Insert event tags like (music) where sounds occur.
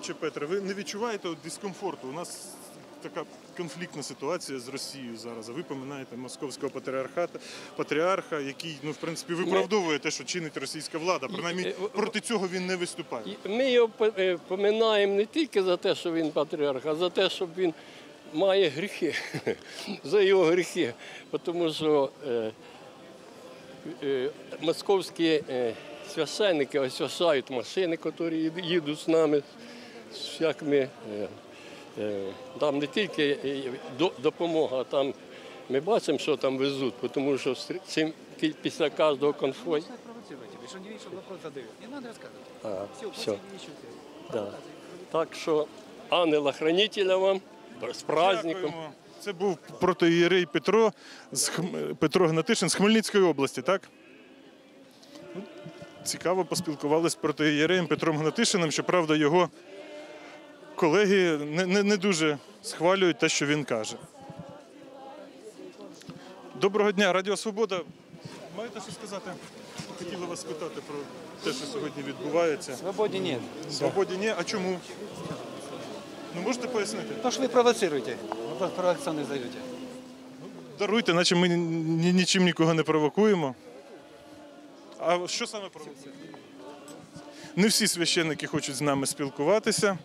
Отче Петре, ви не відчуваєте от дискомфорту? У нас така конфліктна ситуація з Росією зараз. Ви поминаєте московського патріархата, патріарха, який, ну, в принципі, виправдовує те, що чинить російська влада. Принаймні, Е, проти цього він не виступає. Ми його е, поминаємо не тільки за те, що він патріарх, а за те, що він має гріхи, (laughs) за його гріхи. Тому що е, е, московські е, священники освящають машини, які їдуть з нами, з всякими. е, е, Там не тільки допомога, а там ми бачимо, що там везуть, тому що цим- після кожного конфою. А, Все, Да. Так що ангела-хранителя вам з праздником. Дякуємо. Це був протоієрей Петро, з Хм- Петро Гнатишин з Хмельницької області, так? Ну, Цікаво поспілкувалися з протоієреєм Петром Гнатишином. Щоправда, його колеги не, не, не дуже схвалюють те, що він каже. Доброго дня, Радіо Свобода. Маєте що сказати? Хотіли вас спитати про те, що сьогодні відбувається. Свободе нет. Свободі ні, а чому? Ну можете пояснити? Потому что вы провоцируете. Вопрос провокационный задаете. Даруйте, наче ми ні- нічим нікого не провокуємо. А що саме провокує? Не всі священники хочуть з нами спілкуватися.